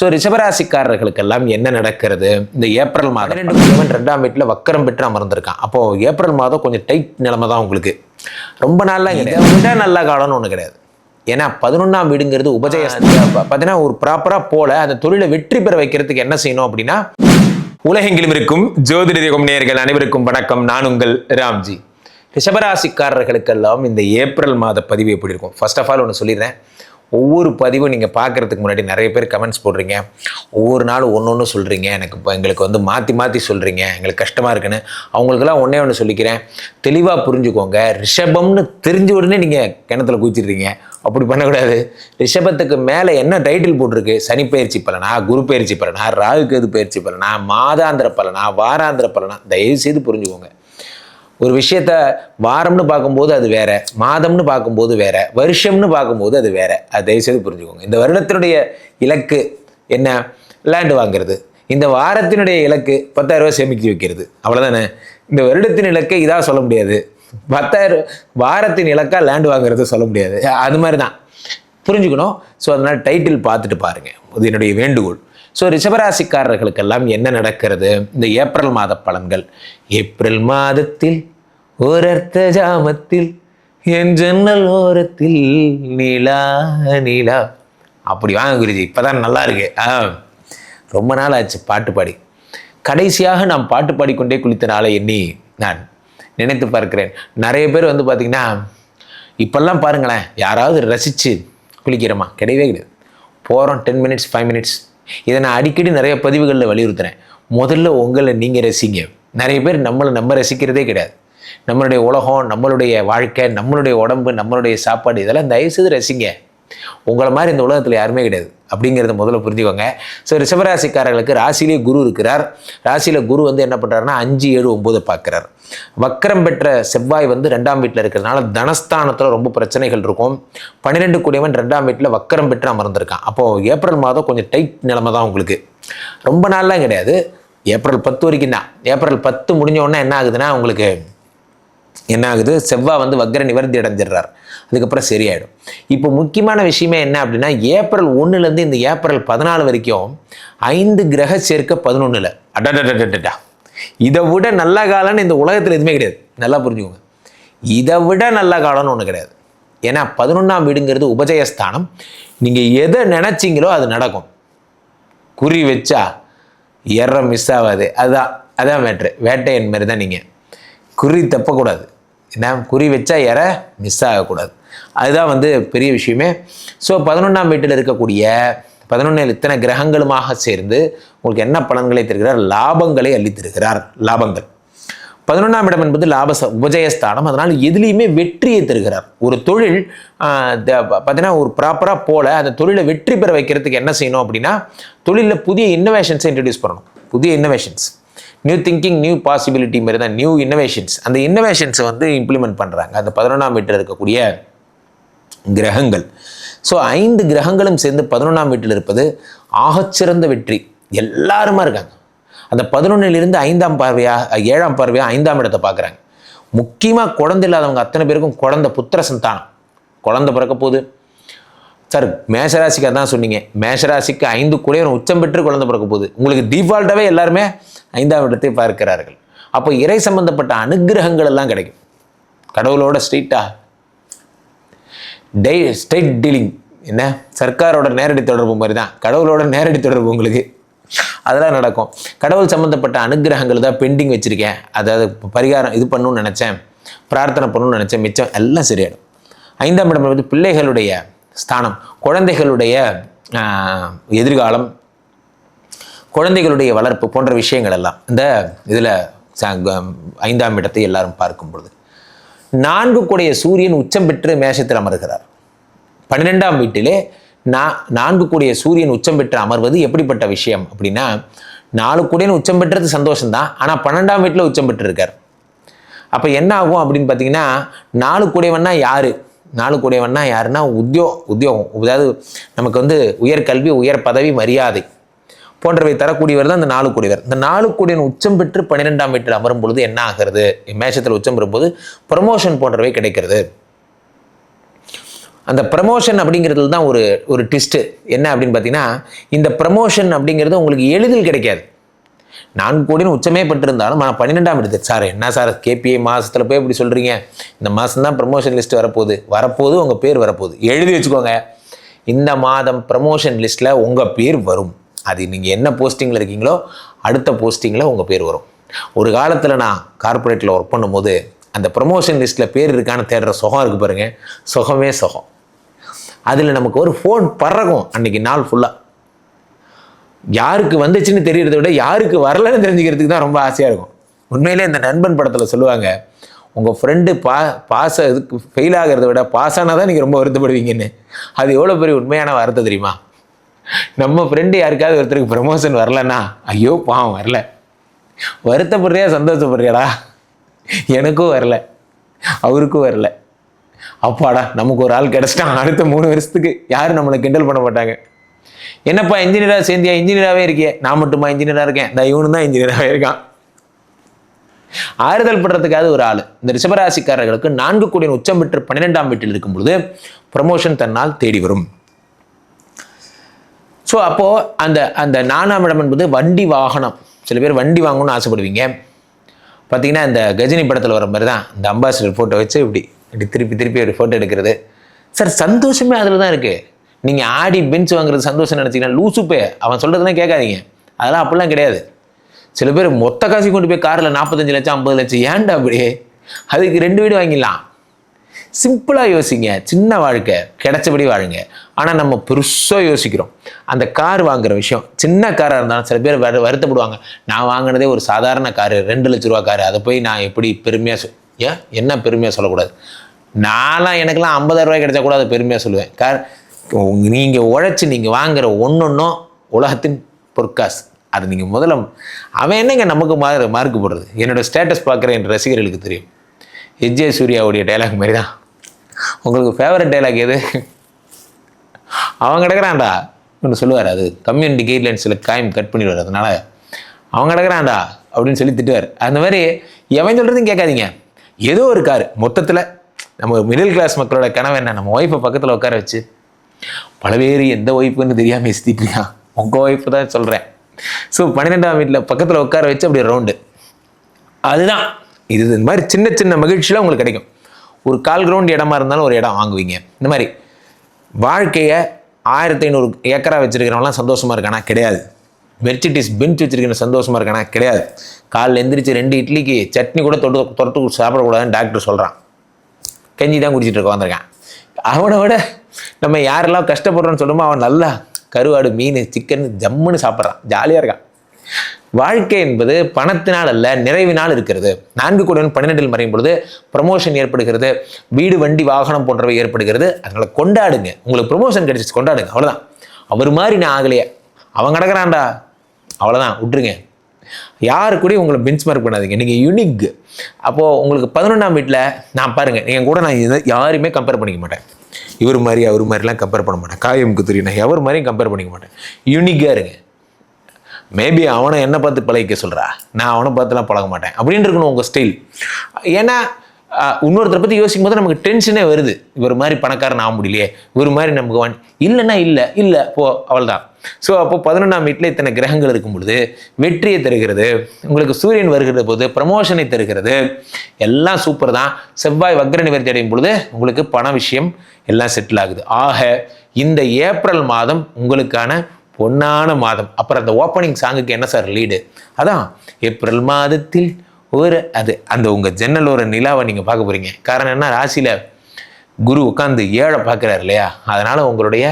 So ரிஷபராசிக்காரர்களுக்கெல்லாம் என்ன நடக்கிறது? இந்த ஏப்ரல் மாதம் ரெண்டு ரெண்டாம் வீட்டில் வக்கரம் பெற்று அமர்ந்திருக்கான். அப்போ ஏப்ரல் மாதம் கொஞ்சம் டைட் நிலைமை தான் உங்களுக்கு. ரொம்ப நாளாக கிடையாது. விட நல்ல காலம்னு ஒன்று கிடையாது. ஏன்னா பதினொன்றாம் வீடுங்கிறது உபஜய பார்த்தீங்கன்னா ஒரு ப்ராப்பராக போல அந்த தொழிலை வெற்றி பெற வைக்கிறதுக்கு என்ன செய்யணும் அப்படின்னா உலகெங்கிலும் இருக்கும் ஜோதிட நேயர்கள் அனைவருக்கும் வணக்கம். நான் உங்கள் ராம்ஜி. ரிஷபராசிக்காரர்களுக்கெல்லாம் இந்த ஏப்ரல் மாத பதிவு எப்படி இருக்கும்? ஃபர்ஸ்ட் ஆஃப் ஆல் ஒன்று சொல்லிடுறேன். ஒவ்வொரு பதிவும் நீங்கள் பார்க்குறதுக்கு முன்னாடி நிறைய பேர் கமெண்ட்ஸ் போடுறீங்க. ஒவ்வொரு நாளும் ஒன்று ஒன்று சொல்கிறீங்க எனக்கு இப்போ எங்களுக்கு வந்து மாற்றி மாற்றி சொல்கிறீங்க எங்களுக்கு கஷ்டமாக இருக்குன்னு அவங்களுக்கெல்லாம் ஒன்றே ஒன்று சொல்லிக்கிறேன். தெளிவாக புரிஞ்சுக்கோங்க. ரிஷபம்னு தெரிஞ்ச உடனே நீங்கள் கிணத்துல குதிச்சிடுறீங்க. அப்படி பண்ணக்கூடாது. ரிஷபத்துக்கு மேலே என்ன டைட்டில் போட்டிருக்கு? சனி பயிற்சி பலனா குரு பயிற்சி பலனா ராகு கேது பயிற்சி பலனா மாதாந்திர பலனா வாராந்திர பலனா தயவு செய்து புரிஞ்சுக்கோங்க. ஒரு விஷயத்த வாரம்னு பார்க்கும்போது அது வேற மாதம்னு பார்க்கும்போது வேற வருஷம்னு பார்க்கும்போது அது வேற. அது தயவுசெய்து புரிஞ்சுக்கோங்க. இந்த வருடத்தினுடைய இலக்கு என்ன? லேண்டு வாங்குறது. இந்த வாரத்தினுடைய இலக்கு பத்தாயிரம் ரூபாய் சேமித்து வைக்கிறது. அவ்வளோதானே இந்த வருடத்தின் இலக்கை இதாக சொல்ல முடியாது. பத்தாயிரம் வாரத்தின் இலக்கா லேண்டு வாங்குறது சொல்ல முடியாது. அது மாதிரி தான் புரிஞ்சுக்கணும். ஸோ அதனால் டைட்டில் பார்த்துட்டு பாருங்கள் இது என்னுடைய வேண்டுகோள். ஸோ ரிஷபராசிக்காரர்களுக்கெல்லாம் என்ன நடக்கிறது? இந்த ஏப்ரல் மாத பலன்கள். ஏப்ரல் மாதத்தில் ஓரர்த்த ஜாமத்தில் என் ஜன்னல் ஓரத்தில் நிலா நிலா. அப்படி வாங்க குருஜி இப்போதான் நல்லா இருக்கு. ஆ ரொம்ப நாள் ஆச்சு பாட்டு பாடி. கடைசியாக நாம் பாட்டு பாடிக்கொண்டே குளித்த நாளை எண்ணி நான் நினைத்து பார்க்கிறேன். நிறைய பேர் வந்து பார்த்திங்கன்னா இப்போல்லாம் பாருங்களேன் யாராவது ரசித்து குளிக்கிறோமா? கிடையவே கிடையாது. போகிறோம் டென் மினிட்ஸ் ஃபைவ் மினிட்ஸ் இதை நான் அடிக்கடி நிறைய பதிவுகளில் வலியுறுத்துறேன். முதல்ல உங்களை நீங்கள் ரசிங்க. நிறைய பேர் நம்மளை நம்ம ரசிக்கிறதே கிடையாது. நம்மளுடைய உலகம் நம்மளுடைய வாழ்க்கை நம்மளுடைய உடம்பு நம்மளுடைய சாப்பாடு இதெல்லாம் தயவுசெய்து ரசிங்க. உங்களை மாதிரி இந்த உலகத்தில் யாருமே கிடையாது. அப்படிங்கிறத முதல்ல புரிஞ்சுக்கோங்க. ஸோ ரிஷபராசிக்காரர்களுக்கு ராசியிலே குரு இருக்கிறார். ராசியில் குரு வந்து என்ன பண்ணுறாருன்னா அஞ்சு ஏழு ஒம்பது பார்க்குறார். வக்கரம் பெற்ற செவ்வாய் வந்து ரெண்டாம் வீட்டில் இருக்கிறதுனால தனஸ்தானத்தில் ரொம்ப பிரச்சனைகள் இருக்கும். பன்னிரெண்டு கூடியவன் ரெண்டாம் வீட்டில் வக்கரம் பெற்று அமர்ந்திருக்கான் அப்போது ஏப்ரல் மாதம் கொஞ்சம் டைட் நிலைமை தான் உங்களுக்கு. ரொம்ப நாள்லாம் கிடையாது. ஏப்ரல் பத்து வரைக்கும் தான். ஏப்ரல் பத்து முடிஞ்ச உடனே என்ன ஆகுதுன்னா உங்களுக்கு என்ன ஆகுது செவ்வாய் வந்து வக்ர நிவர்த்தி அடைஞ்சிடுறார். அதுக்கப்புறம் சரியாயிடும். இப்போ முக்கியமான விஷயமே என்ன அப்படின்னா ஏப்ரல் ஒன்றுலேருந்து இந்த ஏப்ரல் பதினாலு வரைக்கும் ஐந்து கிரக சேர்க்க பதினொன்றில் அடடடடடா இதை விட நல்ல காலம்னு இந்த உலகத்தில் எதுவுமே கிடையாது. நல்லா புரிஞ்சுக்கோங்க. இதை விட நல்ல காலம்னு ஒன்று கிடையாது. ஏன்னா பதினொன்றாம் வீடுங்கிறது உபஜயஸ்தானம். நீங்கள் எதை நினச்சிங்களோ அது நடக்கும். குறி வச்சா எற மிஸ் ஆகாது. அதுதான் அதான் வேட்டை வேட்டையன் மாதிரி தான் நீங்கள் குறி தப்பக்கூடாது. என்ன? குறி வச்சா இற மிஸ் ஆகக்கூடாது. அதுதான் வந்து பெரிய விஷயமே. ஸோ பதினொன்றாம் வீட்டில் இருக்கக்கூடிய பதினொன்றில் இத்தனை கிரகங்களுமாக சேர்ந்து உங்களுக்கு என்ன பலன்களை தருகிறார்? லாபங்களை அள்ளி தருகிறார் லாபங்கள். பதினொன்றாம் இடம் என்பது லாப உபஜயஸ்தானம். அதனால் எதுலேயுமே வெற்றியை தருகிறார். ஒரு தொழில் த- பார்த்தீங்கன்னா ஒரு ப்ராப்பராக போல அந்த தொழிலை வெற்றி பெற வைக்கிறதுக்கு என்ன செய்யணும் அப்படின்னா தொழிலில் புதிய இன்னோவேஷன்ஸை இன்ட்ரடியூஸ் பண்ணணும். புதிய innovations new thinking new possibility மாதிரி தான் நியூ இன்னோவேஷன்ஸ் அந்த இன்னோவேஷன்ஸை வந்து இம்ப்ளிமெண்ட் பண்ணுறாங்க அந்த பதினொன்றாம் வீட்டில் இருக்கக்கூடிய கிரகங்கள். ஸோ ஐந்து கிரகங்களும் சேர்ந்து பதினொன்றாம் வீட்டில் இருப்பது ஆகச்சிறந்த வெற்றி. எல்லாருமா இருக்காங்க. அந்த பதினொன்னிலிருந்து ஐந்தாம் பார்வையா ஏழாம் பார்வையாக ஐந்தாம் இடத்தை பார்க்குறாங்க. முக்கியமாக குழந்தை இல்லாதவங்க அத்தனை பேருக்கும் குழந்தை புத்திர சந்தானம். குழந்தை பிறக்க போகுது. சார் மேஷராசிக்கு அதான் சொன்னீங்க. மேஷராசிக்கு ஐந்து குடையவன் உச்சம் பெற்று குழந்தை பிறக்க போகுது. உங்களுக்கு டிஃபால்ட்டாகவே எல்லாருமே ஐந்தாம் இடத்தை பார்க்கிறார்கள். அப்போ இறை சம்பந்தப்பட்ட அனுகிரகங்கள் எல்லாம் கிடைக்கும். கடவுளோட ஸ்ட்ரீட்டா டெய் ஸ்டேட் டீலிங் என்ன? சர்க்காரோட நேரடி தொடர்பு மாதிரி தான். கடவுளோட நேரடி தொடர்பு உங்களுக்கு. அதெல்லாம் நடக்கும். கடவுள் சம்மந்தப்பட்ட அனுகிரகங்கள் தான் பெண்டிங் வச்சுருக்கேன். அதாவது பரிகாரம் இது பண்ணணும்னு நினச்சேன். பிரார்த்தனை பண்ணணும்னு நினச்சேன். மிச்சம் எல்லாம் சரியாயிடும். ஐந்தாம் இடம் வந்து பிள்ளைகளுடைய ஸ்தானம். குழந்தைகளுடைய எதிர்காலம். குழந்தைகளுடைய வளர்ப்பு போன்ற விஷயங்கள் எல்லாம் இந்த இதில் ஐந்தாம் இடத்தை எல்லாரும் பார்க்கும் பொழுது. நான்கு கூடைய சூரியன் உச்சம் பெற்று மேஷத்தில் அமர்கிறார். பன்னிரெண்டாம் வீட்டிலே நா நான்கு கூடிய சூரியன் உச்சம் பெற்று அமர்வது எப்படிப்பட்ட விஷயம் அப்படின்னா நாலு கூடியன் உச்சம் பெற்றது சந்தோஷம்தான் ஆனால் பன்னெண்டாம் வீட்டில் உச்சம் பெற்றிருக்கார். அப்போ என்ன ஆகும் அப்படின்னு பார்த்தீங்கன்னா நாலு கூடியவன்னா யார்? நாலு கூடியவன்னா யாருன்னா உத்தியோ உத்தியோகம் அதாவது நமக்கு வந்து உயர் கல்வி உயர் பதவி மரியாதை. போன்றவை தரக்கூடியவர் தான் இந்த நாலு கூடியவர் இந்த நாலு கூடியன் உச்சம் பெற்று பன்னிரெண்டாம் வீட்டில் அமரும் பொழுது என்ன ஆகிறது? மேஷத்தில் உச்சம் பெறும்போது ப்ரமோஷன் போன்றவை கிடைக்கிறது. அந்த ப்ரமோஷன் அப்படிங்கிறதுல தான் ஒரு ஒரு ட்விஸ்ட்டு என்ன அப்படின்னு பார்த்தீங்கன்னா இந்த ப்ரமோஷன் அப்படிங்கிறது உங்களுக்கு எளிதில் கிடைக்காது. நான்கு கோடின்னு உச்சமே பட்டிருந்தாலும் நான் பன்னிரெண்டாம் எடுத்து சார் என்ன சார் கேபிஐ மாதத்தில் போய் இப்படி சொல்கிறீங்க இந்த மாதம் தான் ப்ரமோஷன் லிஸ்ட் வரப்போகுது. வரப்போகுது உங்கள் பேர் வரப்போகுது. எழுதி வச்சுக்கோங்க. இந்த மாதம் ப்ரமோஷன் லிஸ்ட்டில் உங்கள் பேர் வரும். அது நீங்கள் என்ன போஸ்டிங்கில் இருக்கீங்களோ அடுத்த போஸ்டிங்கில் உங்கள் பேர் வரும். ஒரு காலத்தில் நான் கார்ப்பரேட்டில் ஒர்க் பண்ணும்போது அந்த ப்ரமோஷன் லிஸ்ட்டில் பேர் இருக்கான்னு தேடுற சுகம் இருக்குது பாருங்கள் சுகமே சுகம். அதில் நமக்கு ஒரு ஃபோன் பறக்கும் அன்றைக்கி நாள் ஃபுல்லாக யாருக்கு வந்துச்சுன்னு தெரியறத விட யாருக்கு வரலன்னு தெரிஞ்சுக்கிறதுக்கு தான் ரொம்ப ஆசையாக இருக்கும். உண்மையிலே இந்த நண்பன் படத்தில் சொல்லுவாங்க உங்கள் ஃப்ரெண்டு பா பாஸ் இதுக்கு ஃபெயில் ஆகிறத விட பாஸ் ஆனால் தான் நீங்கள் ரொம்ப வருத்தப்படுவீங்கன்னு. அது எவ்வளோ பெரிய உண்மையான வார்த்தை தெரியுமா? நம்ம ஃப்ரெண்டு யாருக்காவது ஒருத்தருக்கு ப்ரமோஷன் வரலன்னா ஐயோ பாவம் வரல. வருத்தப்படுறியா சந்தோஷப்படுறியாடா? எனக்கும் வரல. அவருக்கும் வரல. அப்பாடா நமக்கு ஒரு ஆள் கிடச்சிட்டான். அடுத்த மூணு வருஷத்துக்கு யாரும் நம்மளை கிண்டல் பண்ண மாட்டாங்க. என்னப்பா இன்ஜினியராக சேர்ந்தியா? இன்ஜினியராகவே இருக்கியே. நான் மட்டுமா இன்ஜினியராக இருக்கேன்? இந்த இவனு தான் இன்ஜினியராகவே இருக்கான். ஆறுதல் படுறதுக்காவது ஒரு ஆள். இந்த ரிஷபராசிக்காரர்களுக்கு நான்கு கோடியின் உச்சம் பெற்று பன்னிரெண்டாம் வீட்டில் இருக்கும் பொழுது ப்ரமோஷன் தன்னால் தேடி வரும். ஸோ அப்போது அந்த அந்த நானாம் இடம் என்பது வண்டி வாகனம். சில பேர் வண்டி வாங்கணும்னு ஆசைப்படுவீங்க. பார்த்தீங்கன்னா இந்த கஜினி படத்தில் வர மாதிரி தான். இந்த அம்பாசிடர் ஃபோட்டோ வச்சு இப்படி இப்படி திருப்பி திருப்பி ஒரு ஃபோட்டோ எடுக்கிறது. சார் சந்தோஷமே அதில் தான் இருக்குது நீங்கள் ஆடி பெஞ்ச் வாங்குறது சந்தோஷம் நினச்சிங்கன்னா லூசுப்பே அவன் சொல்கிறதுலாம் கேட்காதீங்க. அதெல்லாம் அப்படிலாம் கிடையாது. சில பேர் மொத்த காசு கொண்டு போய் காரில் நாற்பத்தஞ்சு லட்சம் ஐம்பது லட்சம் ஏன்டா அப்படியே அதுக்கு ரெண்டு வீடு வாங்கிடலாம். சிம்பிளாக யோசிங்க. சின்ன வாழ்க்கை கிடைச்சபடி வாழுங்க. ஆனால் நம்ம பெருசாக யோசிக்கிறோம். அந்த கார் வாங்குற விஷயம் சின்ன காராக இருந்தாலும் சில பேர் வரு வருத்தப்படுவாங்க. நான் வாங்கினதே ஒரு சாதாரண காரு ரெண்டு லட்ச ரூபா காரு அதை போய் நான் எப்படி பெருமையாக சொல் ஏன் என்ன பெருமையாக சொல்லக்கூடாது? நான்லாம் எனக்கெல்லாம் ஐம்பதாயிரம் கிடைச்சா கூட அதை பெருமையாக சொல்லுவேன். கார் நீங்கள் உழைச்சி நீங்கள் வாங்குற ஒன்றொன்றும் உலகத்தின் பொற்காசு. அது நீங்கள் முதல்ல அவன் என்னங்க நமக்கு மார்க் மார்க் போடுறது? என்னோட ஸ்டேட்டஸ் பார்க்குற என் ரசிகர்களுக்கு தெரியும். எஜ்ஜே சூர்யாவுடைய டைலாக் மாதிரி தான் உங்களுக்கு ஃபேவரட் டைலாக் எது? அவன் கிடக்குறான்டா. ஒன்று சொல்லுவார் அது. கம்யூனிட்டி கைட்லைன்ஸில் காயம் கட் பண்ணிடுவார். அதனால் அவன் கிடக்குறான்டா அப்படின்னு சொல்லி திட்டுவார். அந்த மாதிரி எவன் சொல்கிறதையும் கேட்காதீங்க. ஏதோ ஒரு கார். மொத்தத்தில் நம்ம மிடில் கிளாஸ் மக்களோட கனவு என்ன? நம்ம ஒய்ஃபை பக்கத்தில் உட்கார வச்சு பல பேர் எந்த ஒய்ஃபுன்னு தெரியாமல் எஸ்திட்டியா உங்கள் ஒய்ஃபு தான் சொல்கிறேன் ஸோ பன்னிரெண்டாம் வீட்டில் பக்கத்தில் உட்கார வச்சு அப்படி ரவுண்டு அதுதான். இது இந்த மாதிரி சின்ன சின்ன மகிழ்ச்சியெலாம் உங்களுக்கு கிடைக்கும். ஒரு கால் கிரவுண்ட் இடமா இருந்தாலும் ஒரு இடம் வாங்குவீங்க. இந்த மாதிரி வாழ்க்கையை ஆயிரத்தி ஐநூறு ஏக்கரா வச்சுருக்கிறவங்களாம் சந்தோஷமாக இருக்கானா? கிடையாது. மெர்சிட்டிஸ் பெஞ்ச் வச்சுருக்கிற சந்தோஷமாக இருக்கானா? கிடையாது. காலைல எந்திரிச்சு ரெண்டு இட்லிக்கு சட்னி கூட தொட்டு தொட்டு சாப்பிடக்கூடாதுன்னு டாக்டர் சொல்கிறான் கஞ்சி தான் குடிச்சிட்டு இருக்க வந்திருக்கான். அவனை விட நம்ம யாரெல்லாம் கஷ்டப்படுறோன்னு சொல்லுமோ அவன் நல்லா கருவாடு மீன் சிக்கன் ஜம்முன்னு சாப்பிட்றான். ஜாலியாக இருக்கான். வாழ்க்கை என்பது பணத்தினால் அல்ல நிறைவினால் இருக்கிறது. நான்கு கோடிவன் பன்னிரெண்டில் மறையும் பொழுது ப்ரமோஷன் ஏற்படுகிறது. வீடு வண்டி வாகனம் போன்றவை ஏற்படுகிறது. அதனால் கொண்டாடுங்க. உங்களுக்கு ப்ரமோஷன் கிடைச்சிச்சு கொண்டாடுங்க. அவ்வளோதான் அவர் மாதிரி நான் ஆகலையே. அவன் கிடக்கிறான்டா. அவ்வளோதான் விட்டுருங்க. யாரு கூடயும் உங்களை பெஞ்ச் மார்க் பண்ணாதீங்க. நீங்கள் யூனிக் அப்போது உங்களுக்கு பதினொன்றாம் வீட்டில் நான் பாருங்கள் என் கூட நான் இதை யாரையுமே கம்பேர் பண்ணிக்க மாட்டேன். இவர் மாதிரி அவர் மாதிரிலாம் கம்பேர் பண்ண மாட்டேன். காயமுக்கு தெரியும். நான் எவர் மாதிரியும் கம்பேர் பண்ணிக்க மாட்டேன். யூனிக்காக இருங்க. மேபி அவனை என்ன பார்த்து பழகிக்க சொல்கிறா நான் அவனை பார்த்துலாம் பழக மாட்டேன். அப்படின்னு இருக்கணும் உங்கள் ஸ்டைல் ஏன்னா இன்னொருத்தரை பற்றி யோசிக்கும் போது நமக்கு டென்ஷனே வருது. இவர் மாதிரி பணக்காரன் ஆக முடியலையே. இவர் மாதிரி நமக்கு வன் இல்லைன்னா இல்லை இல்லை போ அவள்தான். ஸோ அப்போ பதினொன்றாம் வீட்டில் இத்தனை கிரகங்கள் இருக்கும் பொழுது வெற்றியை தருகிறது உங்களுக்கு சூரியன் வருகிற போது ப்ரமோஷனை தருகிறது எல்லாம் சூப்பர் தான். செவ்வாய் வக்ர நிவர்த்தி அடையும் பொழுது உங்களுக்கு பண விஷயம் எல்லாம் செட்டில் ஆகுது. ஆக இந்த ஏப்ரல் மாதம் உங்களுக்கான பொன்னான மாதம். அப்புறம் அந்த ஓப்பனிங் சாங்குக்கு என்ன சார் லீடு அதான் ஏப்ரல் மாதத்தில் ஒரு அது அந்த உங்கள் ஜன்னல் ஒரு நிலாவை நீங்கள் பார்க்க போகிறீங்க காரணம் என்ன? ராசியில் குரு உட்காந்து ஏழை பார்க்குறாரு இல்லையா? அதனால் உங்களுடைய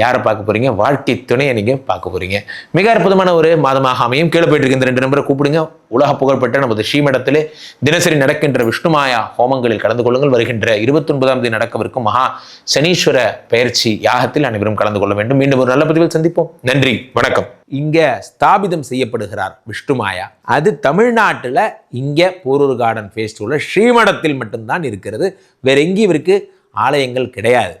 யாரை பார்க்க போகிறீங்க வாழ்க்கை துணையை நீங்கள் பார்க்க போகிறீங்க மிக அற்புதமான ஒரு மாதமாக அமையும். கீழே போயிட்டு இருக்க இந்த ரெண்டு நம்பரை கூப்பிடுங்க. உலக புகழ்பெற்ற நமது ஸ்ரீமடத்திலே தினசரி நடக்கின்ற விஷ்ணுமாயா ஹோமங்களில் கலந்து கொள்ளுங்கள். வருகின்ற இருபத்தி ஒன்பதாம் தேதி நடக்கவிருக்கும் மகா சனீஸ்வர பயிற்சி யாகத்தில் அனைவரும் கலந்து கொள்ள வேண்டும். மீண்டும் ஒரு நல்ல பதிவில் சந்திப்போம். நன்றி. வணக்கம். இங்க ஸ்தாபிதம் செய்யப்படுகிறார் விஷ்ணுமாயா. அது தமிழ்நாட்டில் இங்க போரூர் கார்டன் ஃபேஸ்டிவலில் ஸ்ரீமடத்தில் மட்டும்தான் இருக்கிறது. வேற எங்கேயும் இவருக்கு ஆலயங்கள் கிடையாது.